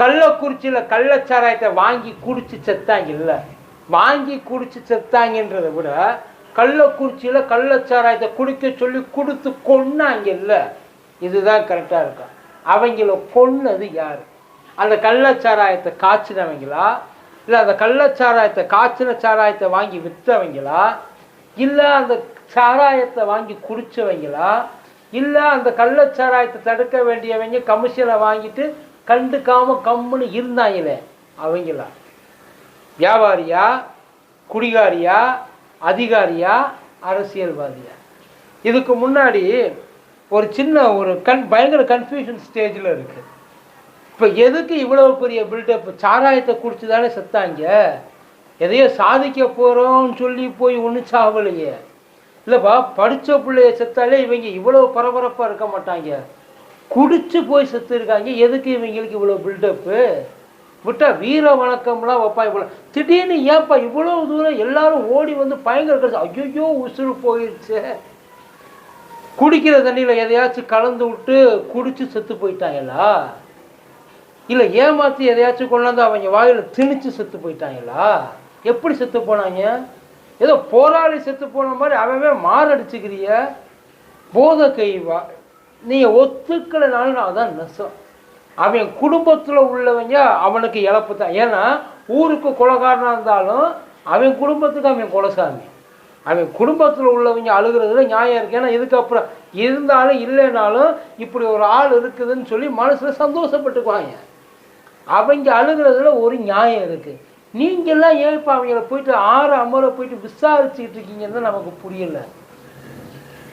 கள்ளக்குறிச்சியில் கள்ளச்சாராயத்தை வாங்கி குடிச்சு செத்தாங்க இல்லை. வாங்கி குடிச்சு செத்தாங்கன்றதை விட கள்ளக்குறிச்சியில் கள்ளச்சாராயத்தை குடிக்க சொல்லி கொடுத்து கொன்னாங்க இல்லை. இதுதான் கரெக்டாக இருக்கும் அவங்கள கொன்னது யார்? அந்த கள்ளச்சாராயத்தை காய்ச்சினவங்களா? இல்லை அந்த கள்ளச்சாராயத்தை காய்ச்சின சாராயத்தை வாங்கி விற்றவங்களா இல்லை அந்த சாராயத்தை வாங்கி குடித்தவங்களா இல்லை அந்த கள்ளச்சாராயத்தை தடுக்க வேண்டியவங்க கமிஷனை வாங்கிட்டு கண்டுக்காம கம்முன்னு இருந்தாங்களே அவங்களா? வியாபாரியா குடிகாரியா அதிகாரியா அரசியல்வாதியா? இதுக்கு முன்னாடி ஒரு சின்ன ஒரு கன் பயங்கர கன்ஃபியூஷன் ஸ்டேஜில் இருக்கு. இப்போ எதுக்கு இவ்வளோ பெரிய பில்டப் சாராயத்தை குடிச்சு தானே செத்தாங்க. எதையோ சாதிக்க போகிறோம்னு சொல்லி போய் ஒன்றும் சாவலையே இல்லைப்பா படித்த பிள்ளைய செத்தாலே இவங்க இவ்வளோ பரபரப்பாக இருக்க மாட்டாங்க. குடிச்சு போய் செத்து இருக்காங்க எதுக்கு இவங்களுக்கு இவ்வளோ பில்டப்பு விட்டா வீர வணக்கம்லாம் வைப்பா இவ்வளோ திடீர்னு ஏன்ப்பா இவ்வளோ தூரம் எல்லாரும் ஓடி வந்து பயங்கர கடைசி. ஐயோ உசுறு போயிடுச்சு குடிக்கிற தண்ணியில் எதையாச்சும் கலந்து விட்டு குடிச்சு செத்து போயிட்டாங்களா இல்லை ஏமாற்றி எதையாச்சும் கொண்டாந்து அவங்க வாயில் திணிச்சு செத்து போயிட்டாங்களா எப்படி செத்து போனாங்க? ஏதோ போராளி செத்து போன மாதிரி அவவே மாரடிச்சுக்கிறிய. போத கைவா நீங்கள் ஒத்துக்கலைனாலும் அதான் நெசம் அவன் குடும்பத்தில் உள்ளவங்க அவனுக்கு இழப்பு தான். ஏன்னா ஊருக்கு கொலைகாரனாக இருந்தாலும் அவன் குடும்பத்துக்கு அவன் கொலைசாமி. அவன் குடும்பத்தில் உள்ளவங்க அழுகிறதுல நியாயம் இருக்கு. ஏன்னா இதுக்கப்புறம் இருந்தாலும் இல்லைனாலும் இப்படி ஒரு ஆள் இருக்குதுன்னு சொல்லி மனசில் சந்தோஷப்பட்டுக்குவாங்க. அவங்க அழுகிறதுல ஒரு நியாயம் இருக்குது நீங்கள்லாம் ஏன் இப்போ அவங்கள போயிட்டு ஆறு அமரை போயிட்டு விசாரிச்சுக்கிட்டு இருக்கீங்கன்னு தான் நமக்கு புரியல.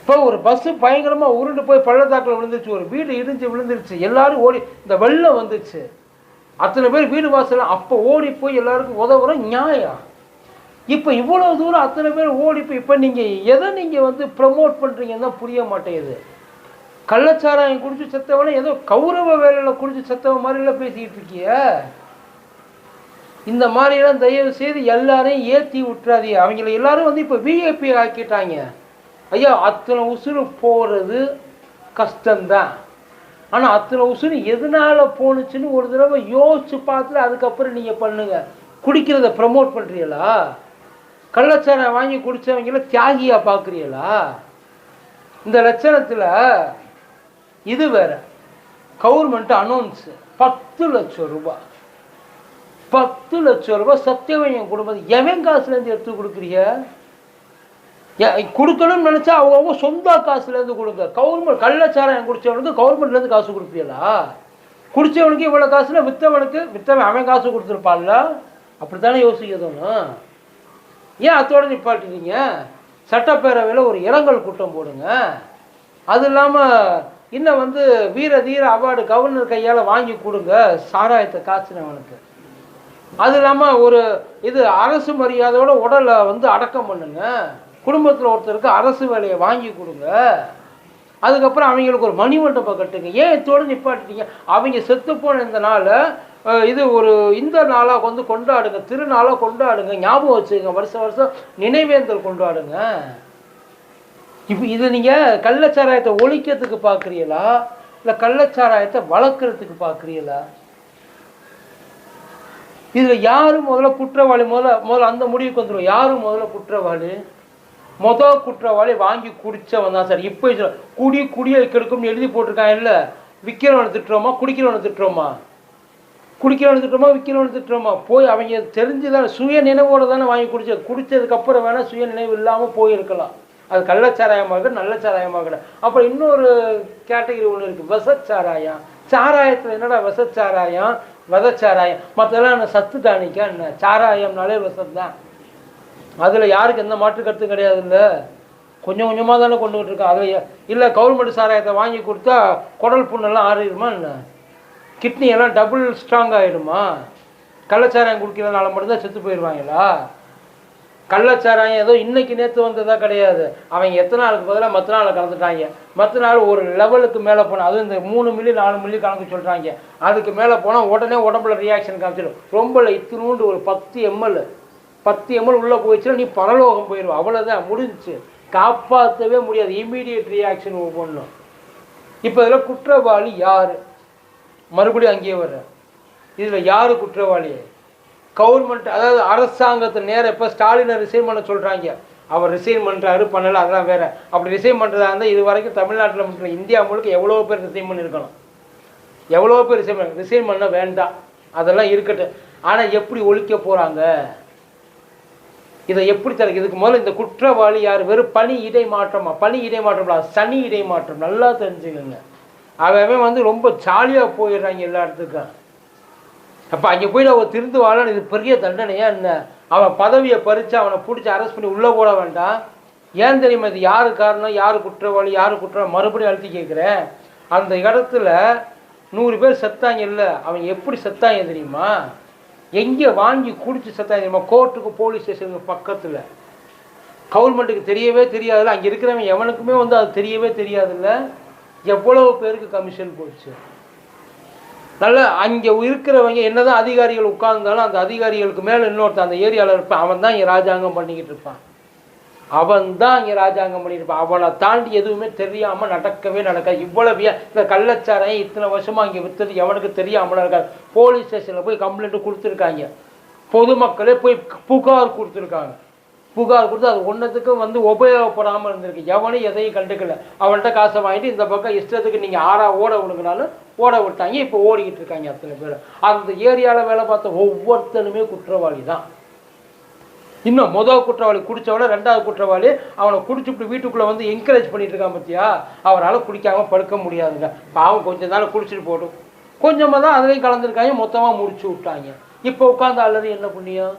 இப்போ ஒரு பஸ்ஸு பயங்கரமாக உருண்டு போய் பள்ளத்தாக்கில் விழுந்துருச்சு ஒரு வீடு இடிஞ்சு விழுந்துருச்சு எல்லாரும் ஓடி இந்த வெள்ளம் வந்துச்சு. அத்தனை பேர் வீடு வாசல் அப்போ ஓடி போய் எல்லாருக்கும் உதவுற நியாயம். இப்போ இவ்வளோ தூரம் அத்தனை பேர் ஓடி போய் இப்போ நீங்கள் எதை நீங்கள் வந்து ப்ரமோட் பண்ணுறீங்கன்னு தான் புரிய மாட்டேங்குது. கள்ளச்சாராயம் குடிச்சு செத்தவனே ஏதோ கௌரவ வேலையில் குடிச்சு செத்தவன் மாதிரிலாம் பேசிக்கிட்டு இருக்கிய. இந்த மாதிரிலாம் தயவு செய்து எல்லாரையும் ஏற்றி விட்டுறாதீங்க. அவங்கள எல்லாரும் வந்து இப்போ விஐபி ஆக்கிட்டாங்க. ஐயா அத்தனை உசுறு போகிறது கஷ்டம்தான். ஆனால் அத்தனை உசுறு எதனால போணுச்சுன்னு ஒரு தடவை யோசிச்சு பார்த்துட்டு அதுக்கப்புறம் நீங்கள் பண்ணுங்க. குடிக்கிறத ப்ரமோட் பண்ணுறீங்களா கள்ளச்சாரம் வாங்கி குடித்தவங்கள தியாகியாக பார்க்குறீங்களா? இந்த லட்சணத்தில் இது வேற. கவர்மெண்ட் அனௌன்ஸ் பத்து லட்சம் ரூபாய் பத்து லட்சம் ரூபாய் சத்தியவன் குடும்பம் எவன் காசுலேருந்து எடுத்து கொடுக்குறீங்க? கொடுக்கணும்னு நினச்சா அவங்கவுங்க சொந்த காசுலேருந்து கொடுங்க. கவர்மெண்ட் கள்ளச்சாராயம் குடித்தவனுக்கு கவர்மெண்ட்லேருந்து காசு கொடுப்பீங்களா குடித்தவனுக்கு இவ்வளோ காசுல விற்றவனுக்கு விற்றவன் அவன் காசு கொடுத்துருப்பான்ல? அப்படித்தானே யோசிக்கணும் ஏன் அத்தோட நிப்பாட்டுறீங்க சட்டப்பேரவையில் ஒரு இரங்கல் கூட்டம் போடுங்க. அது இல்லாமல் இன்னும் வந்து வீர தீர அவார்டு கவர்னர் கையால் வாங்கி கொடுங்க. சாராயத்தை காய்ச்சினவனுக்கு அது இல்லாமல் ஒரு இது அரசு மரியாதையோட உடலை வந்து அடக்கம் பண்ணுங்க. குடும்பத்தில் ஒருத்தருக்கு அரசு வேலையை வாங்கி கொடுங்க. அதுக்கப்புறம் அவங்களுக்கு ஒரு மணிமண்டபம் கட்டுங்க. ஏன் இத்தோடு நிப்பாட்டிட்டீங்க? அவங்க செத்து போன இந்த நாளை இது ஒரு இந்த நாளாக வந்து கொண்டாடுங்க. திருநாளாக கொண்டாடுங்க. ஞாபகம் வச்சுக்கோங்க. வருஷம் வருஷம் நினைவேந்தல் கொண்டாடுங்க. இப்போ இது நீங்கள் கள்ளச்சாராயத்தை ஒழிக்கிறதுக்கு பார்க்குறீங்களா இல்லை கள்ளச்சாராயத்தை வளர்க்குறதுக்கு பார்க்குறீங்களா இதில் யார் முதல்ல குற்றவாளி? முதல்ல முதல்ல அந்த முடிவுக்கு வந்துடும் யாரும் முதல்ல குற்றவாளி? முதல் குற்றவாளி வாங்கி குடிச்சவன் தான் சார். இப்போ குடி குடியை கெடுக்கும்னு எழுதி போட்டிருக்கான். இல்லை விற்கிறவனை திட்டுறோமா குடிக்கிறவனை திட்டுறோமா? குடிக்கிறவனை திட்டுறோமா விற்கிறவனை திட்டுறோமா? போய் அவங்க தெரிஞ்சுதான் சுய நினைவோடு தானே வாங்கி குடிச்ச குடித்ததுக்கப்புறம் வேணால் சுய நினைவு இல்லாமல் போயிருக்கலாம். அது கள்ளச்சாராயமாக இருக்கட்டும், நல்ல சாராயமாக இருக்கட்டும். அப்புறம் இன்னொரு கேட்டகரி ஒன்று இருக்குது விசச்சாராயம். சாராயத்தில் என்னடா விசச்சாராயம்? விதச்சாராயம். மற்றெல்லாம் என்ன சத்து தானிக்கா என்ன? சாராயம்னாலே விஷம் தான் அதில் யாருக்கு எந்த மாற்று கருத்தும் கிடையாது இல்லை கொஞ்சம் கொஞ்சமாக தானே கொண்டுகிட்டு இருக்கோம் அதில் இல்லை கவர்மெண்ட் சாராயத்தை வாங்கி கொடுத்தா குடல் புண்ணெல்லாம் ஆறிடுமா என்ன? கிட்னி எல்லாம் டபுள் ஸ்ட்ராங் ஆகிடுமா கள்ளச்சாராயம் குடிக்கிறதுனால மட்டும்தான் செத்து போயிடுவாங்களா? கள்ளச்சாராயம் ஏதோ இன்னைக்கு நேற்று வந்ததா கிடையாது. அவங்க எத்தனை நாளுக்கு பதிலாக மற்ற நாள் கலந்துட்டாங்க. மற்ற நாள் ஒரு லெவலுக்கு மேலே போனால் அதுவும் இந்த மூணு மில்லி நாலு மில்லி கலந்து சொல்கிறாங்க அதுக்கு மேலே போனால் உடனே உடம்புல ரியாக்ஷன் காமிச்சிடும். ரொம்ப இல்லை இத்தினூண்டு ஒரு பத்து எம்எல் பத்து எம்எல் உள்ளே போயிடுச்சுன்னா நீ பரலோகம் போயிடும் அவ்வளோதான் முடிஞ்சுச்சு. காப்பாற்றவே முடியாது. இமீடியட் ரியாக்ஷன் ஒவ்வொன்றும் இப்போ இதில் குற்றவாளி யார்? மறுபடியும் அங்கேயே வர்ற. இதில் யார் குற்றவாளி கவர்மெண்ட் அதாவது அரசாங்கத்தை நேரம் இப்போ ஸ்டாலினை ரிசைன் பண்ண சொல்கிறாங்க அவர் ரிசைன் பண்ணுறாரு பண்ணலை அதெல்லாம் வேறு. அப்படி ரிசைன் பண்ணுறதா இருந்தால் இது வரைக்கும் தமிழ்நாட்டில் மட்டும் இந்தியா முழுக்க எவ்வளோ பேர் ரிசைன் பண்ணியிருக்கணும் எவ்வளோ பேர் ரிசைன் பண்ண ரிசைன் பண்ண வேண்டாம். அதெல்லாம் இருக்கட்டும். ஆனால் எப்படி ஒழிக்க போகிறாங்க இதை எப்படி தர இதுக்கு முதல்ல இந்த குற்றவாளி யார்? வெறும் பணி இடை மாற்றமா பணி இடை மாற்றம்ல சனி இடை மாற்றம் நல்லா தெரிஞ்சுக்கோங்க. அவன் அவன் வந்து ரொம்ப ஜாலியாக போயிடுறாங்க எல்லா இடத்துக்கும். அப்போ அங்கே போய் அவன் திருந்து வாழன் இது பெரிய தண்டனையா என்ன? அவன் பதவியை பறித்து அவனை பிடிச்சி அரெஸ்ட் பண்ணி உள்ளே போட வேண்டாம். ஏன் தெரியுமா இது யார் காரணம்? யார் குற்றவாளி? யார் குற்றம்? மறுபடியும் அழுத்தி கேட்குறேன் அந்த இடத்துல நூறு பேர் செத்தாங்க இல்லை அவன் எப்படி செத்தாங்க தெரியுமா? எங்கே வாங்கி குடிச்சு செத்தாங்க கோர்ட்டுக்கு போலீஸ் ஸ்டேஷனுக்கு பக்கத்தில். கவர்மெண்ட்டுக்கு தெரியவே தெரியாதுல்ல. அங்கே இருக்கிறவன் எவனுக்குமே வந்து அது தெரியவே தெரியாதுல்ல. எவ்வளவு பேருக்கு கமிஷன் போச்சு? நல்ல அங்கே இருக்கிறவங்க என்னதான் அதிகாரிகள் உட்கார்ந்தாலும் அந்த அதிகாரிகளுக்கு மேலே இன்னொருத்தன் அந்த ஏரியாவில் இருப்பான். அவன் தான் இங்கே ராஜாங்கம் பண்ணிக்கிட்டு இருப்பான். அவன் தான் இங்கே ராஜாங்கம் பண்ணியிருப்பான். அவனை தாண்டி எதுவுமே தெரியாமல் நடக்கவே நடக்காது. இவ்வளவு இந்த கள்ளச்சாராயம் இத்தனை வருஷமாக இங்கே வித்தது எவனுக்கு தெரியாமல் இருக்காது. போலீஸ் ஸ்டேஷனில் போய் கம்ப்ளைண்ட் கொடுத்துருக்காங்க. பொதுமக்களே போய் புகார் கொடுத்துருக்காங்க. புகார் கொடுத்து அது ஒன்றத்துக்கும் வந்து உபயோகப்படாமல் இருந்திருக்கு. எவனும் எதையும் கண்டுக்கல. அவன்கிட்ட காசை வாங்கிட்டு இந்த பக்கம் இஷ்டத்துக்கு நீங்கள் ஆறா ஓட விடுங்கனாலும் ஓட விட்டாங்க. இப்போ ஓடிக்கிட்டு இருக்காங்க அத்தனை பேர் அந்த ஏரியாவில் வேலை பார்த்த ஒவ்வொருத்தனுமே குற்றவாளி தான். இன்னும் முதல் குற்றவாளி குடிச்சவன ரெண்டாவது குற்றவாளி அவனை குடிச்சுட்டு வீட்டுக்குள்ளே வந்து என்கரேஜ் பண்ணிட்டு இருக்கான் பார்த்தியா அவரால் குடிக்காமல் படுக்க முடியாதுங்க. பாவம் கொஞ்ச நாள் குடிச்சிட்டு போட்டும் கொஞ்சமாக தான் அதுலேயும் கலந்துருக்காங்க மொத்தமாக முடிச்சு விட்டாங்க. இப்போ உட்காந்து அல்லது என்ன புண்ணியம்?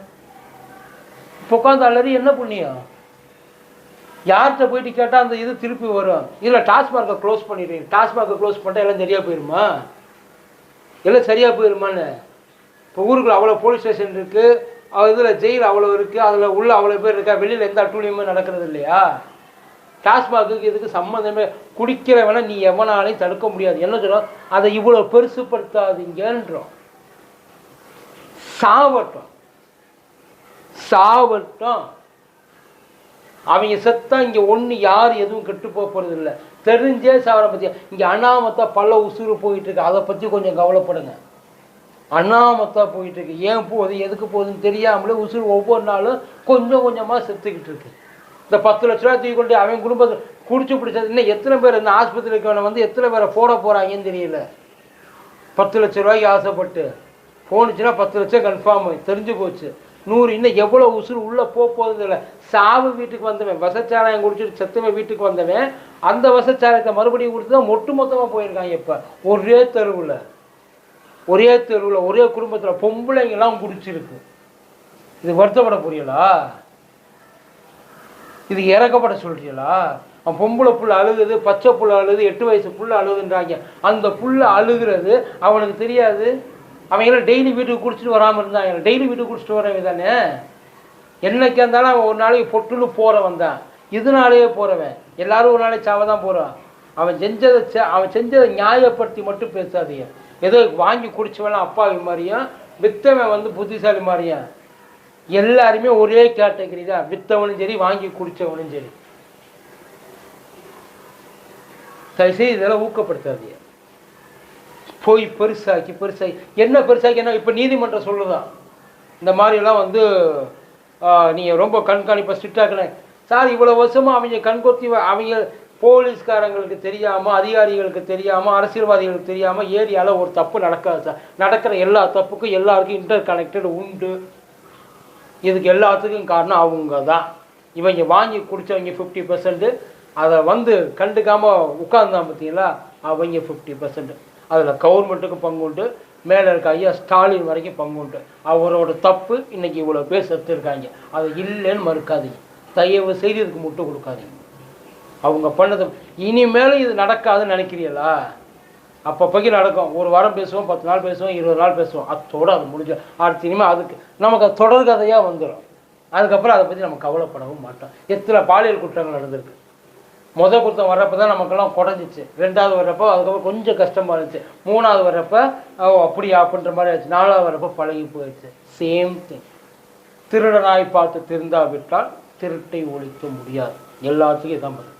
இப்போ உட்காந்து அல்லது என்ன புண்ணியம்? யார்கிட்ட போயிட்டு கேட்டால் அந்த இது திருப்பி வரும். இல்லை டாஸ்மார்க்கை க்ளோஸ் பண்ணிடுறீங்க டாஸ்மார்க்கை க்ளோஸ் பண்ணிட்டா எல்லாம் சரியாக போயிருமா? எல்லாம் சரியாக போயிருமான்னு? இப்போ ஊருக்குள்ள அவ்வளோ போலீஸ் ஸ்டேஷன் இருக்குது இதில் ஜெயில் அவ்வளோ இருக்குது அதில் உள்ள அவ்வளோ பேர் இருக்கா? வெளியில் எந்த அட்டூழியமும் நடக்கிறது இல்லையா? டாஸ்மாகுக்கு இதுக்கு சம்மந்தமே குடிக்கிறவனை நீ எவனாலையும் தடுக்க முடியாது. என்ன சொல்கிறோம் அதை இவ்வளோ பெருசுப்படுத்தாதீங்கன்றோம். சாவட்டும். சாவட்டும். அவங்க செத்தா இங்கே ஒன்று யார் எதுவும் கெட்டு போக இல்லை. தெரிஞ்சே சாவரை பற்றி இங்கே அனாமத்தா பல உசுறு போயிட்டு இருக்கு. அதை பற்றி கொஞ்சம் கவலைப்படுங்க. அண்ணாமத்தா போயிட்டு இருக்கு ஏன் போகுது? எதுக்கு போகுதுன்னு தெரியாமலே உசுறு ஒவ்வொரு நாளும் கொஞ்சம் கொஞ்சமாக செத்துக்கிட்டு இருக்கு. இந்த பத்து லட்ச ரூபா தூக்கி கொண்டு அவன் குடும்பத்தை குடிச்சு பிடிச்சது இன்னும் எத்தனை பேர் இந்த ஆஸ்பத்திரிக்கு வந்து எத்தனை பேரை போட போகிறாங்கன்னு தெரியல. பத்து லட்ச ரூபாய்க்கு ஆசைப்பட்டு போனுச்சுன்னா பத்து லட்சம் கன்ஃபார்ம் தெரிஞ்சு போச்சு. நூறு இன்னும் எவ்வளோ உசுறு உள்ளே போக போகிறது இல்லை சாவு வீட்டுக்கு வந்தவன் வசச்சாராயம் குடிச்சிட்டு செத்துவன் வீட்டுக்கு வந்தவன் அந்த வசச்சாராயத்தை மறுபடியும் கொடுத்து தான் ஒட்டு மொத்தமாக போயிருக்காங்க இப்போ ஒரே தெருவில். ஒரே தெருவில் ஒரே குடும்பத்தில் பொம்பளைங்கெல்லாம் குடிச்சிருக்கு. இது வருத்தப்பட புரியலா இது இறக்கப்பட சொல்றீங்களா? அவன் பொம்பளை புள்ள அழுகுது பச்சை புள்ள அழுகுது எட்டு வயசு புள்ள அழுகுன்றாங்க அந்த புள்ள அழுகுறது அவனுக்கு தெரியாது. அவங்களாம் டெய்லி வீட்டுக்கு குடிச்சிட்டு வராமல் இருந்தாங்க. டெய்லி வீட்டுக்கு குடிச்சிட்டு வரவங்க தானே? என்னைக்கு இருந்தாலும் அவன் ஒரு நாளைக்கு பொட்டுன்னு போகிறவன் தான் இதனாலேயே போகிறவன் எல்லாரும் ஒரு நாளைக்கு சாவ தான் போகிறான் அவன் செஞ்சதை அவன் செஞ்சதை நியாயப்படுத்தி மட்டும் பேசாதீங்க. ஏதோ வாங்கி குடிச்சவெல்லாம் அப்பாவி மாதிரியும் வித்தவன் வந்து புத்திசாலி மாதிரியும் எல்லாருமே ஒரே கேட்டகரி தான். வித்தவனும் சரி வாங்கி குடித்தவனும் சரி. தயவுசெய்து இதெல்லாம் ஊக்கப்படுத்தாதீங்க. போய் பெருசாக்கி பெருசாக்கி என்ன பெருசாக்கி என்ன இப்போ நீதிமன்றம் சொல்லுதான் இந்த மாதிரிலாம் வந்து நீங்கள் ரொம்ப கண்காணிப்பாக ஸ்ட்ரிக்டாக சார் இவ்வளோ வருஷமாக அவங்க கண்கொத்தி அவங்க போலீஸ்காரங்களுக்கு தெரியாமல் அதிகாரிகளுக்கு தெரியாமல் அரசியல்வாதிகளுக்கு தெரியாமல் ஏரியாவில் ஒரு தப்பு நடக்காது சார். நடக்கிற எல்லா தப்புக்கும் எல்லாருக்கும் இன்டர் கனெக்டட் உண்டு. இதுக்கு எல்லாத்துக்கும் காரணம் அவங்க தான். இவங்க வாங்கி குடித்தவங்க ஃபிஃப்டி பர்சன்ட்டு அதை வந்து கண்டுக்காமல் உட்கார்ந்தான் பார்த்தீங்களா? அவங்க ஃபிஃப்டி பர்சன்ட் அதில் கவர்மெண்ட்டுக்கு பங்கு உண்டு. மேலே இருக்க ஐயா ஸ்டாலின் வரைக்கும் பங்கு உண்டு. அவரோட தப்பு இன்னைக்கு இவ்வளோ பேர் செத்துருக்காங்க. அதை அது இல்லைன்னு மறுக்காதீங்க. தயவு செய்து இதுக்கு முட்டு கொடுக்காதீங்க. அவங்க பண்ணது. இனிமேலும் இது நடக்காதுன்னு நினைக்கிறீங்களா? அப்பப்போக்கி நடக்கும். ஒரு வாரம் பேசுவோம் பத்து நாள் பேசுவோம் இருபது நாள் பேசுவோம். அதோடு அது முடிஞ்சு அடுத்த இனிமேல் அதுக்கு நமக்கு அது தொடர்கதையாக வந்துடும் அதுக்கப்புறம் அதை பற்றி நம்ம கவலைப்படவும் மாட்டோம். எத்தனை பாலியல் குற்றங்கள் நடந்திருக்கு. முதல் குத்தம் வர்றப்ப தான் நமக்கெல்லாம் குறைஞ்சிச்சு ரெண்டாவது வர்றப்போ அதுக்கப்புறம் கொஞ்சம் கஷ்டமாக இருந்துச்சு. மூணாவது வர்றப்போ ஓ அப்படியா அப்படின்ற மாதிரி ஆச்சு. நாலாவது வர்றப்போ பழகி போயிடுச்சு. சேம் திங் திருடனாய் பார்த்து திருந்தாவிட்டால் திருட்டை ஒழிக்க முடியாது. எல்லாத்துக்கும் இதான் பதில்.